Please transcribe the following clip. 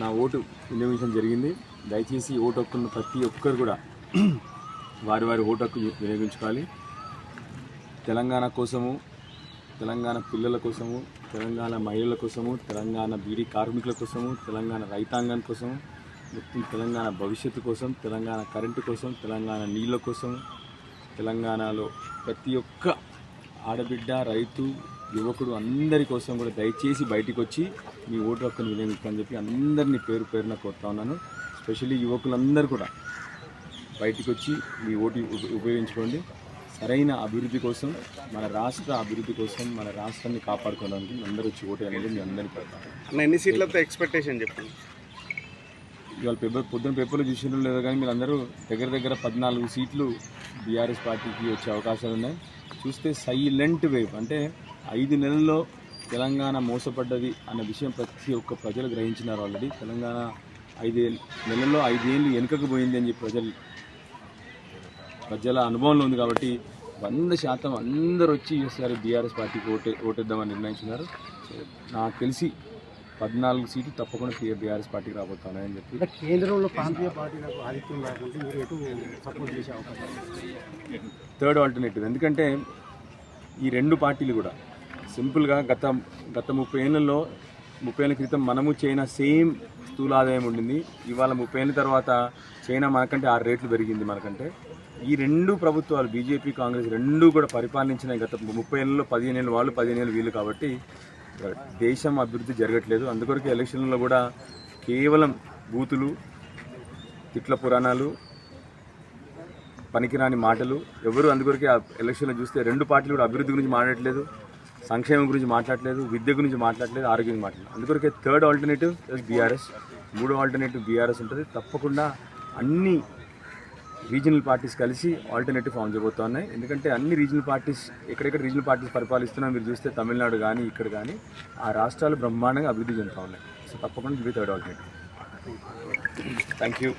నా ఓటు వినియోగించడం జరిగింది. దయచేసి ఓటు హక్కున్న ప్రతి ఒక్కరు కూడా వారి వారి ఓటు హక్కు వినియోగించుకోవాలి. తెలంగాణ కోసము తెలంగాణ పిల్లల కోసము తెలంగాణ మహిళల కోసము తెలంగాణ బీడీ కార్మికుల కోసము తెలంగాణ రైతాంగం కోసము మొత్తం తెలంగాణ భవిష్యత్తు కోసం తెలంగాణ కరెంటు కోసం తెలంగాణ నీళ్ళ కోసం తెలంగాణలో ప్రతి ఒక్క ఆడబిడ్డ రైతు యువకుడు అందరి కోసం కూడా దయచేసి బయటికి వచ్చి మీ ఓటు హక్కును వినియోగించని చెప్పి అందరినీ పేరు పేరున కోరుతా ఉన్నాను. స్పెషల్లీ యువకులందరూ కూడా బయటికి వచ్చి మీ ఓటు ఉప- ఉపయోగించుకోండి. సరైన అభివృద్ధి కోసం మన రాష్ట్ర అభివృద్ధి కోసం మన రాష్ట్రాన్ని కాపాడుకోవడానికి అందరూ వచ్చి ఓటు అనేది మీ అందరినీ పెడతాను అన్న ఎన్ని సీట్లతో ఎక్స్పెక్టేషన్ చెప్పండి? ఇవాళ పేపర్ పొద్దున పేపర్లు చూసినారో లేదో కానీ మీరు అందరూ దగ్గర దగ్గర పద్నాలుగు సీట్లు బీఆర్ఎస్ పార్టీకి వచ్చే అవకాశాలు ఉన్నాయి. చూస్తే సైలెంట్ వేవ్. అంటే ఐదు నెలల్లో తెలంగాణ మోసపడ్డది అన్న విషయం ప్రతి ఒక్క ప్రజలు గ్రహించినారు ఆల్రెడీ తెలంగాణ ఐదు నెలల్లో ఐదేళ్ళు వెనుకకు పోయింది అని చెప్పి ప్రజలు ప్రజల అనుభవంలో ఉంది కాబట్టి వంద శాతం అందరూ వచ్చి ఈసారి బీఆర్ఎస్ పార్టీకి ఓటే ఓటేద్దామని నిర్ణయించున్నారు సో నాకు తెలిసి పద్నాలుగు సీట్లు తప్పకుండా బీఆర్ఎస్ పార్టీకి రాబోతున్నాయని చెప్పి కేంద్రంలో ప్రాంతీయ పార్టీలకు ఆధిక్యం రాకుంటే మీరు ఎటు సపోర్ట్ చేసే అవకాశం? థర్డ్ ఆల్టర్నేటివ్ ఎందుకంటే ఈ రెండు పార్టీలు కూడా సింపుల్గా గత గత ముప్పై ఏళ్ళలో ముప్పై ఏళ్ళ క్రితం మనము చైనా సేమ్ స్థూల ఆదాయం ఉండింది. ఇవాళ ముప్పై ఏళ్ళ తర్వాత చైనా మనకంటే ఆరు రేట్లు పెరిగింది మనకంటే. ఈ రెండు ప్రభుత్వాలు బీజేపీ కాంగ్రెస్ రెండు కూడా పరిపాలించిన గత ముప్పై ఏళ్ళలో పదిహేను ఏళ్ళు వాళ్ళు పదిహేను ఏళ్ళు వీళ్ళు కాబట్టి దేశం అభివృద్ధి జరగట్లేదు. అందుకొరకు ఎలక్షన్లో కూడా కేవలం బూతులు తిట్ల పురాణాలు పనికిరాని మాటలు ఎవరు అందుకొరకే ఆ ఎలక్షన్లో చూస్తే రెండు పార్టీలు కూడా అభివృద్ధి గురించి మాట్లాడట్లేదు. సంక్షేమం గురించి మాట్లాడలేదు విద్య గురించి మాట్లాడలేదు ఆరోగ్యం గురించి మాట్లాడలేదు. అందుకొరకే థర్డ్ ఆల్టర్నేటివ్ బీఆర్ఎస్ మూడో ఆల్టర్నేటివ్ బీఆర్ఎస్ ఉంటుంది. తప్పకుండా అన్ని రీజనల్ పార్టీస్ కలిసి ఆల్టర్నేటివ్ ఫామ్ చేయబోతా ఉన్నాయి ఎందుకంటే అన్ని రీజనల్ పార్టీస్ ఎక్కడెక్కడ రీజనల్ పార్టీస్ పరిపాలిస్తున్నా మీరు చూస్తే తమిళనాడు కానీ ఇక్కడ కానీ ఆ రాష్ట్రాలు బ్రహ్మాండంగా అభివృద్ధి చెందుతూ ఉన్నాయి. సో తప్పకుండా ఇది థర్డ్ ఆల్టర్నేటివ్. Thank you